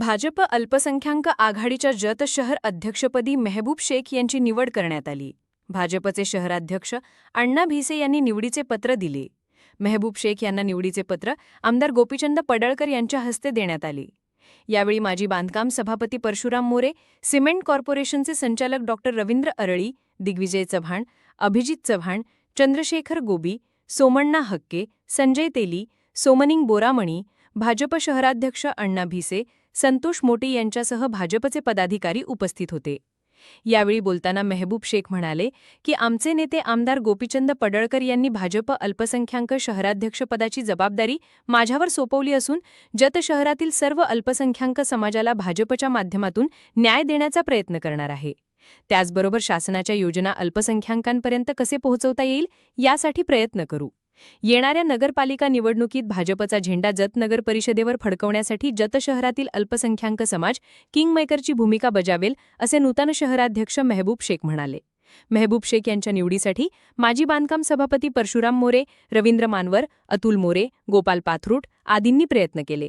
भाजप अल्पसंख्याक आघाडीच्या जत शहर अध्यक्षपदी मेहबूब शेख यांची निवड करण्यात आली. भाजपचे शहराध्यक्ष अण्णा भिसे यांनी निवडीचे पत्र दिले. मेहबूब शेख यांना निवडीचे पत्र आमदार गोपीचंद पडळकर यांच्या हस्ते देण्यात आले. यावेळी माजी बांधकाम सभापती परशुराम मोरे सिमेंट कॉर्पोरेशनचे संचालक डॉक्टर रवींद्र अरळी दिग्विजय चव्हाण अभिजित चव्हाण चंद्रशेखर गोबी सोमण्णा हक्के संजय तेली सोमनिंग बोरामणी भाजप शहराध्यक्ष अण्णा भिसे संतोष मोटे यांच्यासह भाजपचे पदाधिकारी उपस्थित होते. यावेळी बोलताना मेहबूब शेख म्हणाले की आमचे नेते आमदार गोपीचंद पडळकर यांनी भाजप अल्पसंख्याक शहराध्यक्षपदाची जबाबदारी माझ्यावर सोपवली असून जत शहरातील सर्व अल्पसंख्याक समाजाला भाजपच्या माध्यमातून न्याय देण्याचा प्रयत्न करणार आहे. त्याचबरोबर शासनाच्या योजना अल्पसंख्याकांपर्यंत कसे पोहोचवता येईल यासाठी प्रयत्न करू. येणाऱ्या नगरपालिका निवडणुकीत भाजपचा झेंडा जत नगर परिषदेवर फडकवण्यासाठी जत शहरातील अल्पसंख्याक समाज किंगमेकरची भूमिका बजावेल असे नूतन शहराध्यक्ष मेहबूब शेख म्हणाले. मेहबूब शेख यांच्या निवडीसाठी माजी बांधकाम सभापती परशुराम मोरे रवींद्र मानवर अतुल मोरे गोपाल पाथरूट आदींनी प्रयत्न केले.